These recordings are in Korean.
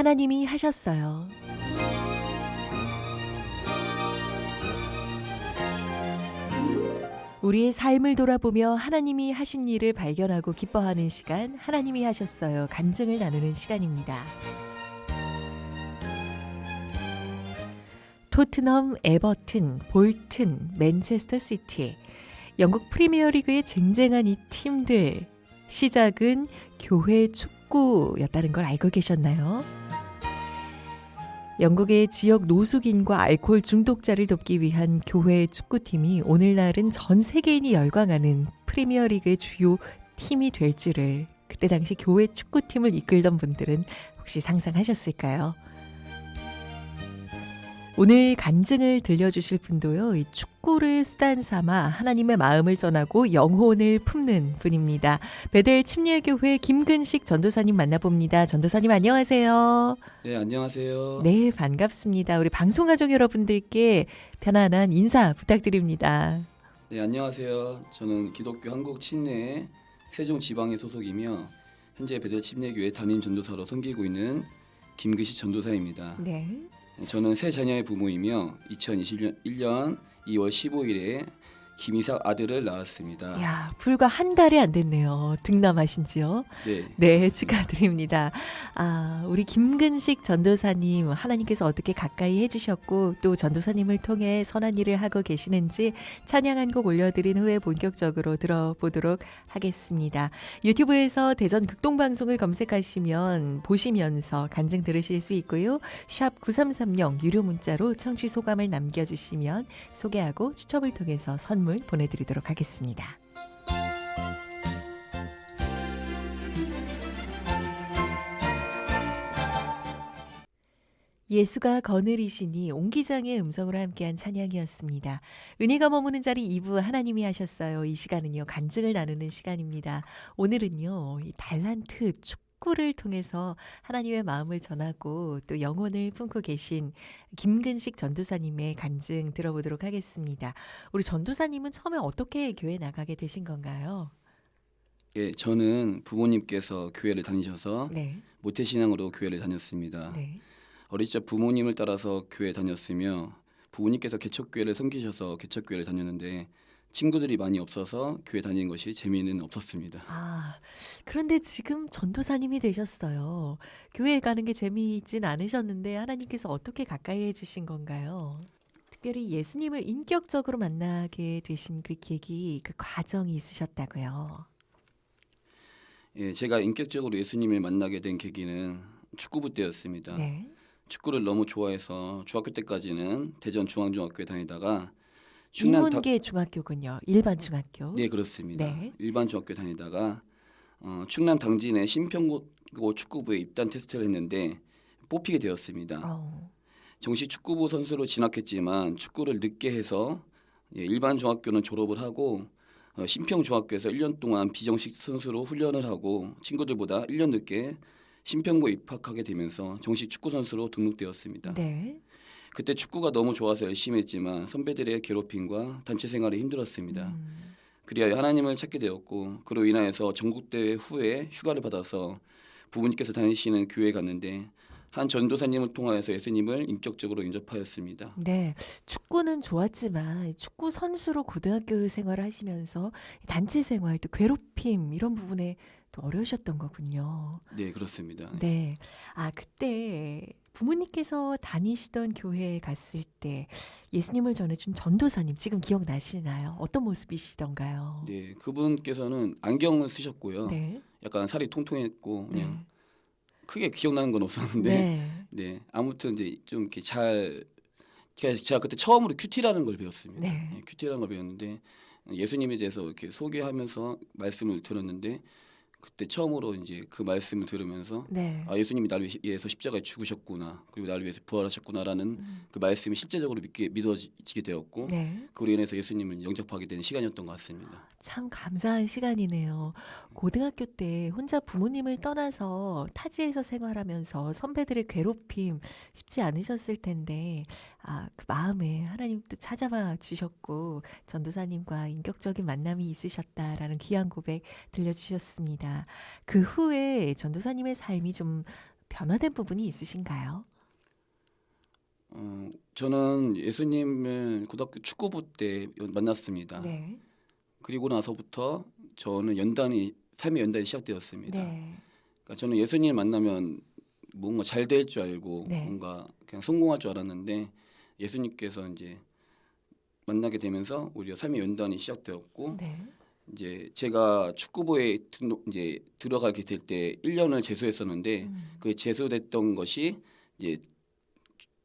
하나님이 하셨어요. 우리의 삶을 돌아보며 하나님이 하신 일을 발견하고 기뻐하는 시간, 하나님이 하셨어요. 간증을 나누는 시간입니다. 토트넘, 에버튼, 볼튼, 맨체스터 시티. 영국 프리미어리그에 쟁쟁한 이 팀들. 시작은 교회 축구였다는 걸 알고 계셨나요? 영국의 지역 노숙인과 알코올 중독자를 돕기 위한 교회 축구팀이 오늘날은 전 세계인이 열광하는 프리미어리그의 주요 팀이 될 줄을 그때 당시 교회 축구팀을 이끌던 분들은 혹시 상상하셨을까요? 오늘 간증을 들려주실 분도요, 이 축구를 수단 삼아 하나님의 마음을 전하고 영혼을 품는 분입니다. 베델 침례교회 김근식 전도사님 만나봅니다. 전도사님 안녕하세요. 네, 안녕하세요. 네, 반갑습니다. 우리 방송가족 여러분들께 편안한 인사 부탁드립니다. 네, 안녕하세요. 저는 기독교 한국 침례 세종 지방의 소속이며 현재 베델 침례교회 담임 전도사로 섬기고 있는 김규식 전도사입니다. 네. 저는 세 자녀의 부모이며 2021년 1년 2월 15일에 김이삭 아들을 낳았습니다. 야, 불과 한 달이 안 됐네요. 등남하신 지요. 네. 네, 축하드립니다. 아, 우리 김근식 전도사님, 하나님께서 어떻게 가까이 해 주셨고, 또 전도사님을 통해 선한 일을 하고 계시는지 찬양한 곡 올려 드린 후에 본격적으로 들어보도록 하겠습니다. 유튜브에서 대전 극동 방송을 검색하시면 보시면서 간증 들으실 수 있고요. 샵 9330 유료 문자로 청취 소감을 남겨 주시면 소개하고 추첨을 통해서 선물 보내드리도록 하겠습니다. 예수가 거느리시니 옹기장의 음성으로 함께한 찬양이었습니다. 은혜가 머무는 자리 2부 하나님이 하셨어요. 이 시간은요 간증을 나누는 시간입니다. 오늘은요 이 달란트 축 구를 통해서 하나님의 마음을 전하고 또 영혼을 품고 계신 김근식 전도사님의 간증 들어보도록 하겠습니다. 우리 전도사님은 처음에 어떻게 교회 나가게 되신 건가요? 예, 저는 부모님께서 교회를 다니셔서 네, 모태신앙으로 교회를 다녔습니다. 네, 어릴 적 부모님을 따라서 교회 다녔으며 부모님께서 개척교회를 섬기셔서 개척교회를 다녔는데 친구들이 많이 없어서 교회 다니는 것이 재미는 없었습니다. 아, 그런데 지금 전도사님이 되셨어요. 교회에 가는 게 재미있진 않으셨는데 하나님께서 어떻게 가까이 해주신 건가요? 특별히 예수님을 인격적으로 만나게 되신 그 계기, 그 과정이 있으셨다고요. 예, 제가 인격적으로 예수님을 만나게 된 계기는 축구부 때였습니다. 네. 축구를 너무 좋아해서 중학교 때까지는 대전 중앙중학교에 다니다가 충남 다... 인문계 중학교군요. 일반 중학교. 네 그렇습니다. 네. 일반 중학교 다니다가 어, 충남 당진의 신평고 축구부에 입단 테스트를 했는데 뽑히게 되었습니다. 어, 정식 축구부 선수로 진학했지만 축구를 늦게 해서 예, 일반 중학교는 졸업을 하고 어, 신평 중학교에서 1년 동안 비정식 선수로 훈련을 하고 친구들보다 1년 늦게 신평고에 입학하게 되면서 정식 축구 선수로 등록되었습니다. 네. 그때 축구가 너무 좋아서 열심히 했지만 선배들의 괴롭힘과 단체 생활이 힘들었습니다. 음, 그리하여 하나님을 찾게 되었고 그로 인하여서 전국대회 후에 휴가를 받아서 부모님께서 다니시는 교회에 갔는데 한 전도사님을 통하여서 예수님을 인격적으로 인접하였습니다. 네. 축구는 좋았지만 축구 선수로 고등학교 생활을 하시면서 단체 생활, 또 괴롭힘 이런 부분에 또 어려우셨던 거군요. 네 그렇습니다. 네. 아, 그때 부모님께서 다니시던 교회에 갔을 때 예수님을 전해준 전도사님 지금 기억나시나요? 어떤 모습이시던가요? 네 그분께서는 안경을 쓰셨고요. 네. 약간 살이 통통했고 네. 그냥 크게 기억나는 건 없었는데 네. 네 아무튼 이제 좀 이렇게 잘 제가, 그때 처음으로 큐티라는 걸 배웠습니다. 네. 예, 큐티라는 걸 배웠는데 예수님에 대해서 이렇게 소개하면서 말씀을 들었는데 그때 처음으로 이제 그 말씀을 들으면서 네. 아 예수님이 나를 위해서 십자가에 죽으셨구나 그리고 나를 위해서 부활하셨구나라는 음. 그 말씀이 실제적으로 믿게 믿어지게 되었고 네. 그로 인해서 예수님을 영접하게 된 시간이었던 것 같습니다. 참 감사한 시간이네요. 고등학교 때 혼자 부모님을 떠나서 타지에서 생활하면서 선배들의 괴롭힘 쉽지 않으셨을 텐데, 아, 그 마음에 하나님 또 찾아와 주셨고, 전도사님과 인격적인 만남이 있으셨다라는 귀한 고백 들려주셨습니다. 그 후에 전도사님의 삶이 좀 변화된 부분이 있으신가요? 어, 저는 예수님을 고등학교 축구부 때 만났습니다. 네. 그리고 나서부터 저는 연단이 삶의 연단이 시작되었습니다. 네. 그러니까 저는 예수님 만나면 뭔가 잘 될 줄 알고 네. 뭔가 그냥 성공할 줄 알았는데 예수님께서 이제 만나게 되면서 우리가 삶의 연단이 시작되었고 네. 이제 제가 축구부에 등록 이제 들어가게 될 때 1년을 재수했었는데 음. 그 재수됐던 것이 이제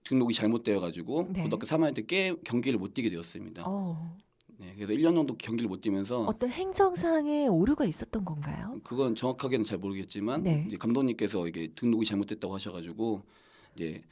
등록이 잘못되어 가지고 네. 고등학교 3학년 때 깨, 경기를 못 뛰게 되었습니다. 어, 네, 그래서 1년 정도 경기를 못 뛰면서 어떤 행정상의 오류가 있었던 건가요? 그건 정확하게는 잘 모르겠지만 네. 이제 감독님께서 이게 등록이 잘못됐다고 하셔 가지고 이제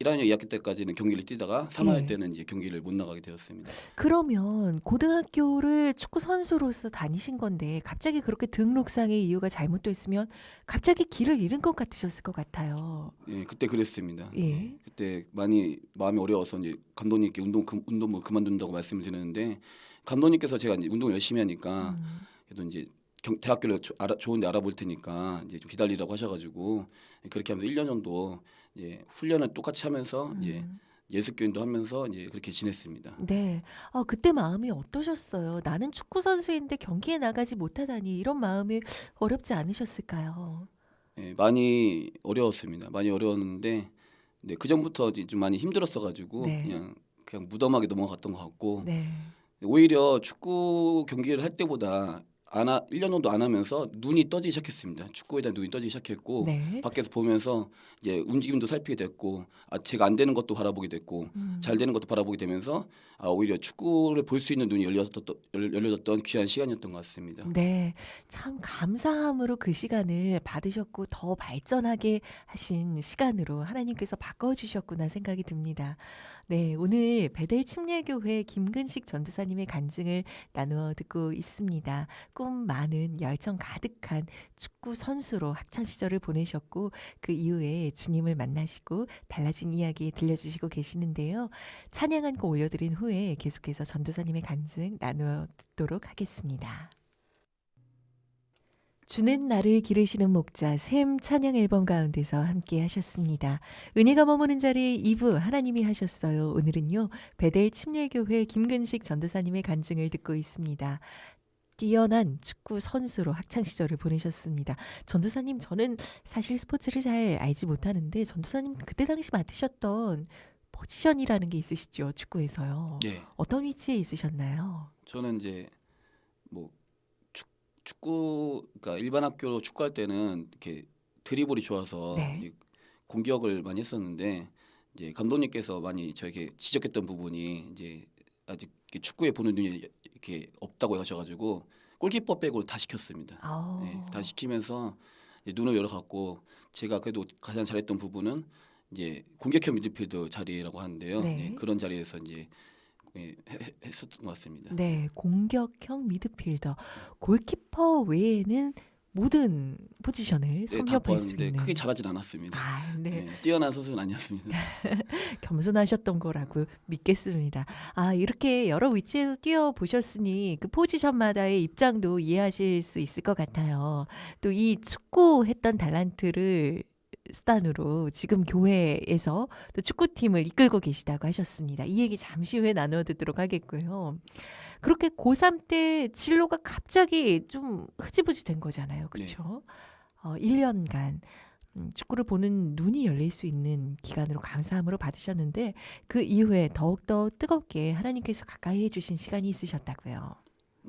1학년 2학기 때까지는 경기를 뛰다가 3학년 예. 때는 이제 경기를 못 나가게 되었습니다. 그러면 고등학교를 축구 선수로서 다니신 건데 갑자기 그렇게 등록상의 이유가 잘못됐으면 갑자기 길을 잃은 것 같으셨을 것 같아요. 예, 그때 그랬습니다. 예. 그때 많이 마음이 어려워서 이제 감독님께 운동 그, 운동을 그만둔다고 말씀을 드렸는데 감독님께서 제가 이제 운동 열심히 하니까 음. 그래도 이제 경, 대학교를 조, 알아, 좋은데 알아볼 테니까 이제 좀 기다리라고 하셔가지고 그렇게 하면서 1년 정도 이제 훈련을 똑같이 하면서 음. 예습 교인도 하면서 이제 그렇게 지냈습니다. 네. 아, 그때 마음이 어떠셨어요? 나는 축구 선수인데 경기에 나가지 못하다니 이런 마음이 어렵지 않으셨을까요? 예, 많이 어려웠습니다. 많이 어려웠는데 네, 그 전부터 좀 많이 힘들었어 가지고 네. 그냥 그냥 무덤하게 넘어갔던 것 같고 네. 오히려 축구 경기를 할 때보다 안 하, 1년 정도 안 하면서 눈이 떠지기 시작했습니다. 축구에 대한 눈이 떠지기 시작했고 네. 밖에서 보면서 이제 움직임도 살피게 됐고 아 제가 안 되는 것도 바라보게 됐고 음. 잘 되는 것도 바라보게 되면서 아 오히려 축구를 볼 수 있는 눈이 열렸던 열- 열려졌던 귀한 시간이었던 것 같습니다. 네. 참 감사함으로 그 시간을 받으셨고 더 발전하게 하신 시간으로 하나님께서 바꿔 주셨구나 생각이 듭니다. 네. 오늘 베델 침례교회 김근식 전도사님의 간증을 나누어 듣고 있습니다. 꿈 많은 열정 가득한 축구 선수로 학창 시절을 보내셨고 그 이후에 주님을 만나시고 달라진 이야기 들려주시고 계시는데요. 찬양 한 곡 올려드린 후에 계속해서 전도사님의 간증 나누어 듣도록 하겠습니다. 주는 나를 기르시는 목자 샘 찬양 앨범 가운데서 함께 하셨습니다. 은혜가 머무는 자리 2부 하나님이 하셨어요. 오늘은요. 베델 침례교회 김근식 전도사님의 간증을 듣고 있습니다. 뛰어난 축구 선수로 학창 시절을 보내셨습니다. 전도사님 저는 사실 스포츠를 잘 알지 못하는데 전도사님 그때 당시 맡으셨던 포지션이라는 게 있으시죠 축구에서요. 네, 어떤 위치에 있으셨나요? 저는 이제 뭐 축, 축구 그러니까 일반 학교로 축구할 때는 이렇게 드리블이 좋아서 네. 공격을 많이 했었는데 이제 감독님께서 많이 저에게 지적했던 부분이 이제 아직 축구에 보는 눈이 이렇게 없다고 하셔가지고 골키퍼 빼고 다 시켰습니다. 아, 네, 다 시키면서 눈을 열어갖고 제가 그래도 가장 잘했던 부분은 이제 공격형 미드필더 자리라고 하는데요. 네. 네, 그런 자리에서 이제 예, 했었던 것 같습니다. 네, 공격형 미드필더. 골키퍼 외에는 모든 포지션을 네, 다 섭렵할 수 보았는데 있는. 크게 잘하진 않았습니다. 아, 네. 네, 뛰어난 선수는 아니었습니다. 겸손하셨던 거라고 믿겠습니다. 아, 이렇게 여러 위치에서 뛰어 보셨으니 그 포지션마다의 입장도 이해하실 수 있을 것 같아요. 또 이 축구 했던 달란트를 수단으로 지금 교회에서 또 축구팀을 이끌고 계시다고 하셨습니다. 이 얘기 잠시 후에 나누어 듣도록 하겠고요. 그렇게 고3 때 진로가 갑자기 좀 흐지부지 된 거잖아요. 그렇죠? 어, 1년간 음, 축구를 보는 눈이 열릴 수 있는 기간으로 감사함으로 받으셨는데 그 이후에 더욱더 뜨겁게 하나님께서 가까이 해주신 시간이 있으셨다고요.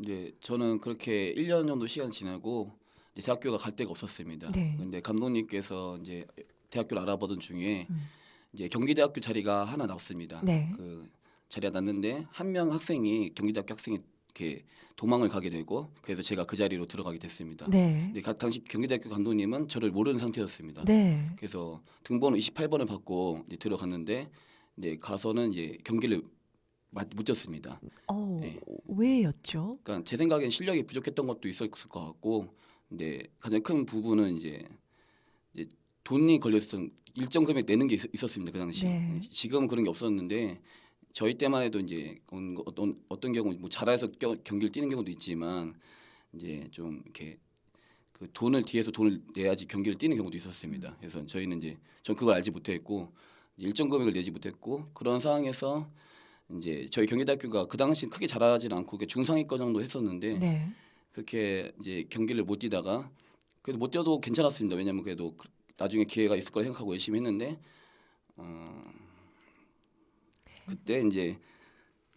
이제 저는 그렇게 1년 정도 시간 지나고 이제 대학교가 갈 데가 없었습니다. 네. 근데 감독님께서 이제 대학교를 알아보던 중에 음. 이제 경기대학교 자리가 하나 나왔습니다. 네. 그 자리가 났는데 한 명 학생이 경기대학교 학생이 이렇게 도망을 가게 되고 그래서 제가 그 자리로 들어가게 됐습니다. 네. 근데 그 당시 경기대학교 감독님은 저를 모르는 상태였습니다. 네. 그래서 등번호 28번을 받고 이제 들어갔는데 이제 가서는 이제 경기를 마- 못 졌습니다. 어, 네. 왜였죠? 그러니까 제 생각엔 실력이 부족했던 것도 있었을 것 같고, 근데 가장 큰 부분은 이제, 이제 돈이 걸렸던 일정 금액 내는 게 있, 있었습니다 그 당시. 네. 지금은 그런 게 없었는데 저희 때만 해도 이제 어떤 어떤, 경우 뭐 잘해서 겨- 경기를 뛰는 경우도 있지만 이제 좀 이렇게 그 돈을 뒤에서 돈을 내야지 경기를 뛰는 경우도 있었습니다. 그래서 저희는 이제 전 그걸 알지 못했고 이제 일정 금액을 내지 못했고 그런 상황에서 이제 저희 경기대학교가 그 당시 크게 잘하진 않고 중상위권 정도 했었는데 네. 그렇게 이제 경기를 못 뛰다가 그래도 못 뛰어도 괜찮았습니다. 왜냐면 그래도 그- 나중에 기회가 있을 거라 생각하고 열심히 했는데 어 그때 이제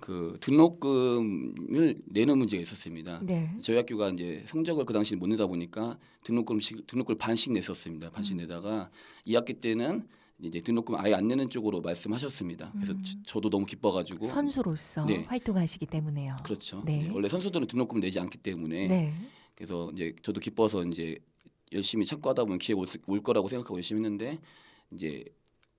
그 등록금을 내는 문제가 있었습니다. 네. 저희 학교가 이제 성적을 그 당시 못 내다 보니까 등록금씩 등록금을 반씩 냈었습니다. 반씩 내다가 2학기 때는 이제 등록금 아예 안 내는 쪽으로 말씀하셨습니다. 그래서 음. 저- 저도 너무 기뻐가지고 선수로서 네. 활동하시기 때문에요. 그렇죠. 네. 네, 원래 선수들은 등록금 내지 않기 때문에 네. 그래서 이제 저도 기뻐서 이제 열심히 찾고 하다 보면 기회가 올, 수- 올 거라고 생각하고 열심히 했는데 이제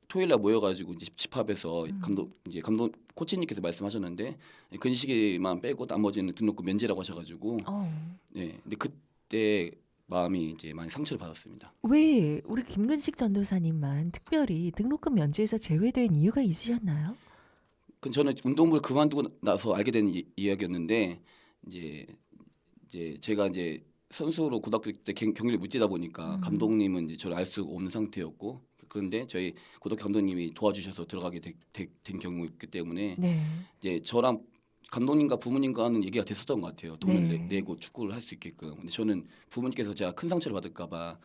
토요일 날 모여가지고 이제 집합에서 음. 감독 이제 감독 코치님께서 말씀하셨는데 근시기만 빼고 나머지는 등록금 면제라고 하셔가지고 어. 네 근데 그때 마음이 이제 많이 상처를 받았습니다. 왜 우리 김근식 전도사님만 특별히 등록금 면제에서 제외된 이유가 있으셨나요? 그 저는 운동부를 그만두고 나서 알게 된 이, 이야기였는데 이제 이제 제가 이제 선수로 고등학교 때 경- 경기를 못 뛰다 보니까 음. 감독님은 이제 저를 알 수 없는 상태였고 그런데 저희 고등학교 감독님이 도와주셔서 들어가게 되- 되- 된 경우였기 때문에 네. 이제 저랑 감독님과 부모님과는 얘기가 됐었던 것 같아요. 돈을 네. 내, 내고 축구를 할 수 있게끔. 근데 저는 부모님께서 제가 큰 상처를 받을까봐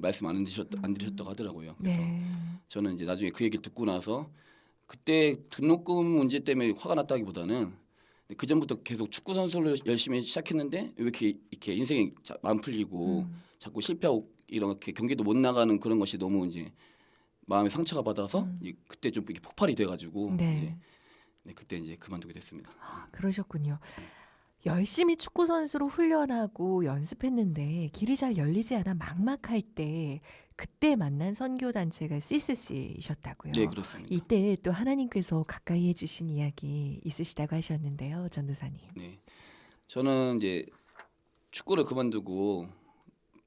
말씀 안 드셨 안 드셨다고 하더라고요. 그래서 네. 저는 이제 나중에 그 얘기를 듣고 나서 그때 등록금 문제 때문에 화가 났다기보다는 그 전부터 계속 축구 선수를 열심히 시작했는데 왜 이렇게 이렇게 인생이 자- 안 풀리고 음. 자꾸 실패하고 이렇게 경기도 못 나가는 그런 것이 너무 이제 마음에 상처가 받아서 음. 이- 그때 좀 이렇게 폭발이 돼가지고 네. 이제 네, 그때 이제 그만두게 됐습니다. 그러셨군요. 열심히 축구 선수로 훈련하고 연습했는데 길이 잘 열리지 않아 막막할 때 그때 만난 선교 단체가 CCC이셨다고요. 네 그렇습니다. 이때 또 하나님께서 가까이 해주신 이야기 있으시다고 하셨는데요, 전도사님. 네, 저는 이제 축구를 그만두고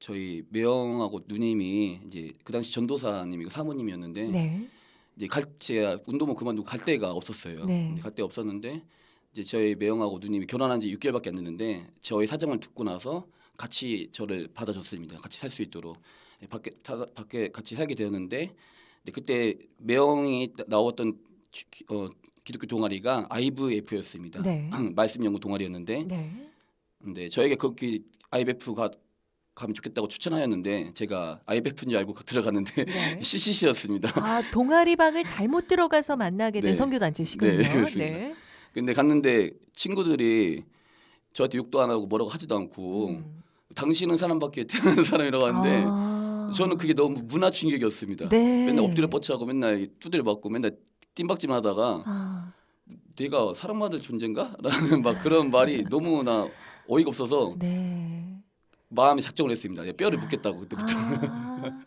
저희 매형하고 누님이 이제 그 당시 전도사님이고 사모님이었는데 네, 이제 갈 제가 운동을 그만두고 갈 데가 없었어요. 네. 갈 데 없었는데 이제 저희 매형하고 누님이 결혼한 지 6개월밖에 안 됐는데 저희 사정을 듣고 나서 같이 저를 받아줬습니다. 같이 살 수 있도록 예, 밖에 사, 밖에 같이 살게 되었는데 그때 매형이 나왔던 어, 기독교 동아리가 IVF였습니다. 네. 말씀 연구 동아리였는데 네. 근데 저에게 거기 IVF가 가면 좋겠다고 추천하였는데 제가 IVF인 줄 알고 들어갔는데 네. CCC였습니다. 아 동아리 방을 잘못 들어가서 만나게 된 네. 선교 단체시군요. 네, 그렇습니다. 네. 근데 갔는데 친구들이 저한테 욕도 안 하고 뭐라고 하지도 않고 음. 당신은 사람밖에 태어난 사람이라고 하는데 아. 저는 그게 너무 문화 충격이었습니다. 네. 맨날 엎드려 뻗쳐하고 맨날 두드려 맞고 맨날 띵박질만 하다가 아, 내가 사랑받을 존재인가? 라는 막 그런 말이 너무나 어이가 없어서 네. 마음에 작정을 했습니다. 예, 뼈를 묻겠다고 그때부터. 아,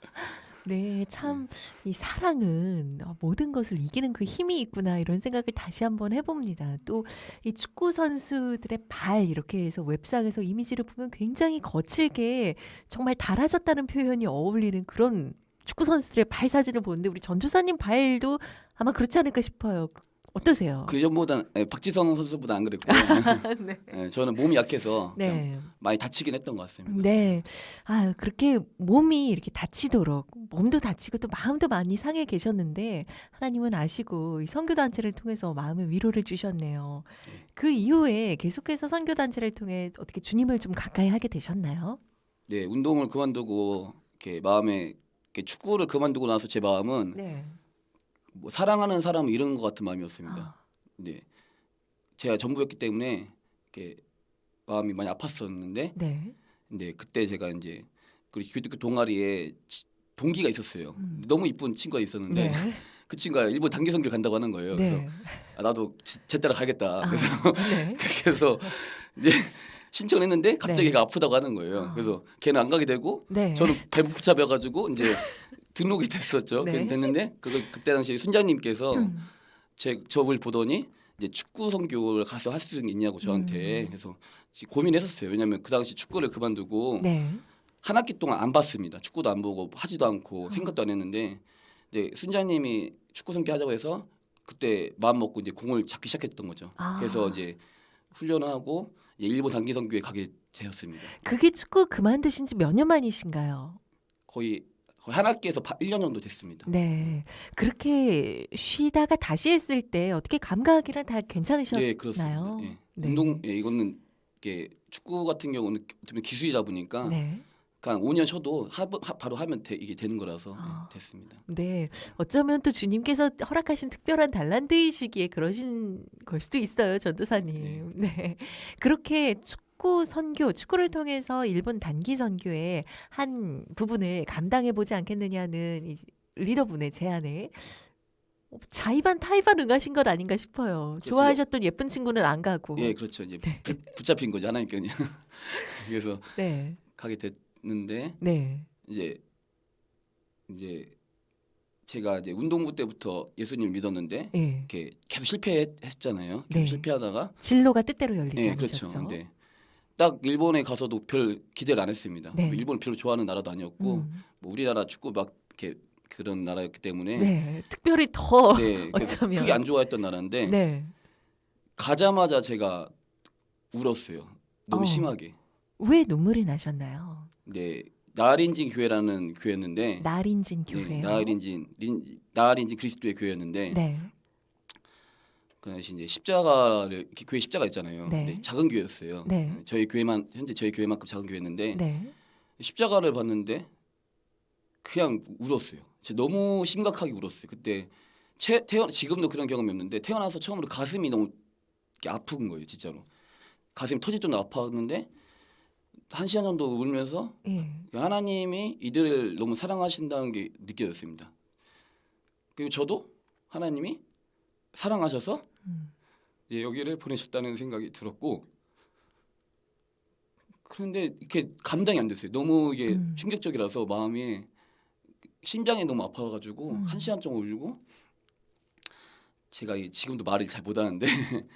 네, 참 이 사랑은 어, 모든 것을 이기는 그 힘이 있구나 이런 생각을 다시 한번 해봅니다. 또 이 축구 선수들의 발 이렇게 해서 웹상에서 이미지를 보면 굉장히 거칠게 정말 달아졌다는 표현이 어울리는 그런 축구 선수들의 발 사진을 보는데 우리 전주사님 발도 아마 그렇지 않을까 싶어요. 어떠세요? 그 전보다 박지성 선수보다 안 그랬고 네. 예, 저는 몸이 약해서 좀 네. 많이 다치긴 했던 것 같습니다. 네. 아, 그렇게 몸이 이렇게 다치도록 몸도 다치고 또 마음도 많이 상해 계셨는데 하나님은 아시고 이 선교 단체를 통해서 마음의 위로를 주셨네요. 네. 그 이후에 계속해서 선교 단체를 통해 어떻게 주님을 좀 가까이 하게 되셨나요? 네, 운동을 그만두고 이렇게 마음에 이렇게 축구를 그만두고 나서 제 마음은 네. 뭐 사랑하는 사람 이런 것 같은 마음이었습니다. 아, 네, 제가 전부였기 때문에 이렇게 마음이 많이 아팠었는데, 네. 근데 그때 제가 이제 그 기독교 동아리에 치- 동기가 있었어요. 음. 너무 이쁜 친구가 있었는데 네. 그 친구가 일본 단기 선교 간다고 하는 거예요. 그래서 네. 아, 나도 제, 제 따라 가겠다. 아, 그래서 네. 그래서 이제 신청했는데 갑자기 네. 걔가 아프다고 하는 거예요. 아. 그래서 걔는 안 가게 되고 네. 저는 발목 붙잡혀가지고 이제 등록이 됐었죠. 네. 됐는데 그거 그때 당시 순자님께서 음. 제 저를 보더니 이제 축구 선교를 가서 할 수 있냐고 저한테 음. 그래서 고민했었어요. 왜냐하면 그 당시 축구를 그만두고 네. 한 학기 동안 안 봤습니다. 축구도 안 보고 하지도 않고 어. 생각도 안 했는데 이제 순자님이 축구 선교 하자고 해서 그때 마음 먹고 이제 공을 잡기 시작했던 거죠. 아. 그래서 이제 훈련을 하고 이제 일본 단기 선교에 가게 되었습니다. 그게 축구 그만두신 지 몇 년 만이신가요? 거의 거의 한 학기에서 1년 정도 됐습니다. 네. 그렇게 쉬다가 다시 했을 때 어떻게 감각이랑 다 괜찮으셨나요? 네, 그렇습니다. 예. 네. 운동 예, 이거는 이게 축구 같은 경우는 기술이다 보니까 네. 그냥 5년 쉬어도 하, 하- 바로 하면 돼, 이게 되는 거라서 아. 예, 됐습니다. 네. 어쩌면 또 주님께서 허락하신 특별한 달란트이시기에 그러신 걸 수도 있어요, 전도사님. 네. 그렇게 축구 선교, 축구를 통해서 일본 단기 선교의 한 부분을 감당해 보지 않겠느냐는 이 리더분의 제안에 어, 자의반 타의반 응하신 것 아닌가 싶어요. 그렇죠. 좋아하셨던 예쁜 친구는 안 가고. 예, 그렇죠. 이제 네. 불- 붙잡힌 거죠 하나님께 그냥. 그래서 네. 가게 됐 는데 네. 이제 이제 제가 이제 운동부 때부터 예수님 믿었는데 예. 이렇게 계속 실패했잖아요. 계속 네. 실패하다가 진로가 뜻대로 열리지 예, 않으셨죠. 그렇죠. 근데 딱 일본에 가서도 별 기대를 안 했습니다. 네. 일본 별로 좋아하는 나라도 아니었고 음. 뭐 우리나라 축구 막 이렇게 그런 나라였기 때문에 네. 특별히 더 네, 그 어쩌면. 크게 안 좋아했던 나라인데 네. 가자마자 제가 울었어요. 너무 어. 심하게. 왜 눈물이 나셨나요? 네, 나린진 교회라는 교회였는데 나린진 네, 교회요. 나린진 린, 나린진 그리스도의 교회였는데 네. 그 당시 이제 십자가를 교회 십자가 있잖아요. 네. 근데 작은 교회였어요. 네. 저희 교회만 현재 저희 교회만큼 작은 교회였는데 네. 십자가를 봤는데 그냥 울었어요. 진짜 너무 심각하게 울었어요. 그때 채, 태어 지금도 그런 경험이 없는데 태어나서 처음으로 가슴이 너무 아픈 거예요, 진짜로. 가슴이 터질 정도 아팠는데 한 시간 정도 울면서 예. 하나님이 이들을 너무 사랑하신다는 게 느껴졌습니다. 그리고 저도 하나님이 사랑하셔서 음. 이제 여기를 보내셨다는 생각이 들었고 그런데 이렇게 감당이 안 됐어요. 너무 이게 음. 충격적이라서 마음이 심장이 너무 아파가지고 음. 한 시간 동안 울고 제가 이- 지금도 말을 잘 못하는데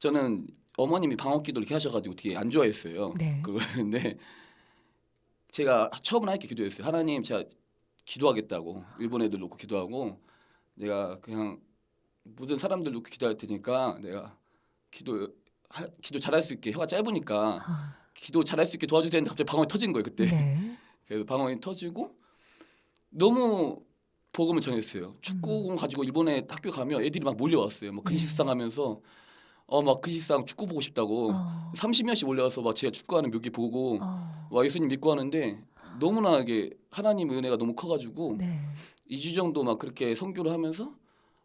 저는 어머님이 방언기도 이렇게 하셔가지고 되게 안 좋아했어요. 네. 그런데 제가 처음으로 하나님께 기도했어요. 하나님 제가 기도하겠다고 일본 애들 놓고 기도하고 내가 그냥 모든 사람들 놓고 기도할 테니까 내가 기도 하, 기도 잘할 수 있게 혀가 짧으니까 아, 기도 잘할 수 있게 도와주세요 했는데 갑자기 방언이 터진 거예요 그때 네. 그래서 방언이 터지고 너무 복음을 전했어요 축구공 가지고 일본에 학교 가면 애들이 막 몰려왔어요 막 근식상 하면서 어막 근식상 축구 보고 싶다고 어. 30명씩 몰려와서 막 제가 축구하는 묘기 보고 어. 와 예수님 믿고 하는데 너무나 이게 하나님의 은혜가 너무 커가지고 네. 2주 정도 막 그렇게 선교를 하면서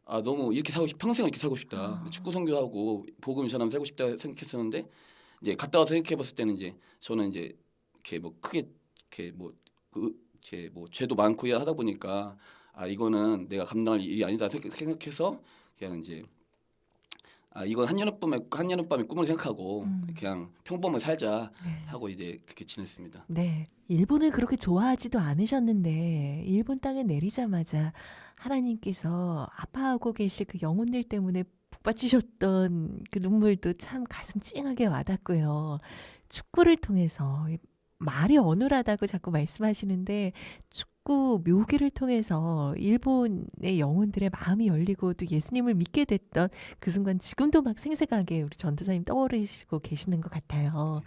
아 너무 이렇게 살고 싶 평생 이렇게 살고 싶다 아. 축구 선교하고 복음 전하면 살고 싶다 생각했었는데 이제 갔다 와서 생각해봤을 때는 이제 저는 이제 이렇게 뭐 크게 이렇게 뭐그제뭐 죄도 많고 하다 보니까 아 이거는 내가 감당할 일이 아니다 생각- 생각해서 그냥 이제 아 이건 한여름밤에 한여름밤의 꿈을 생각하고 음. 그냥 평범하게 살자 네. 하고 이제 그렇게 지냈습니다. 네. 일본을 그렇게 좋아하지도 않으셨는데 일본 땅에 내리자마자 하나님께서 아파하고 계실 그 영혼들 때문에 북받치셨던 그 눈물도 참 가슴 찡하게 와닿고요. 축구를 통해서 이 말이 어눌하다고 자꾸 말씀하시는데 축구 묘기를 통해서 일본의 영혼들의 마음이 열리고 또 예수님을 믿게 됐던 그 순간 지금도 막 생생하게 우리 전도사님 떠오르시고 계시는 것 같아요.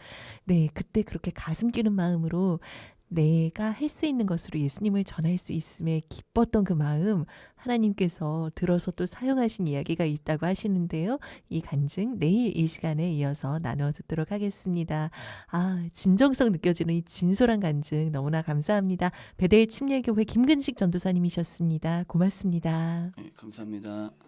네, 그때 그렇게 가슴 뛰는 마음으로 내가 할 수 있는 것으로 예수님을 전할 수 있음에 기뻤던 그 마음 하나님께서 들어서 또 사용하신 이야기가 있다고 하시는데요. 이 간증 내일 이 시간에 이어서 나누어 듣도록 하겠습니다. 아, 진정성 느껴지는 이 진솔한 간증 너무나 감사합니다. 베델 침례교회 김근식 전도사님이셨습니다. 고맙습니다. 네, 감사합니다.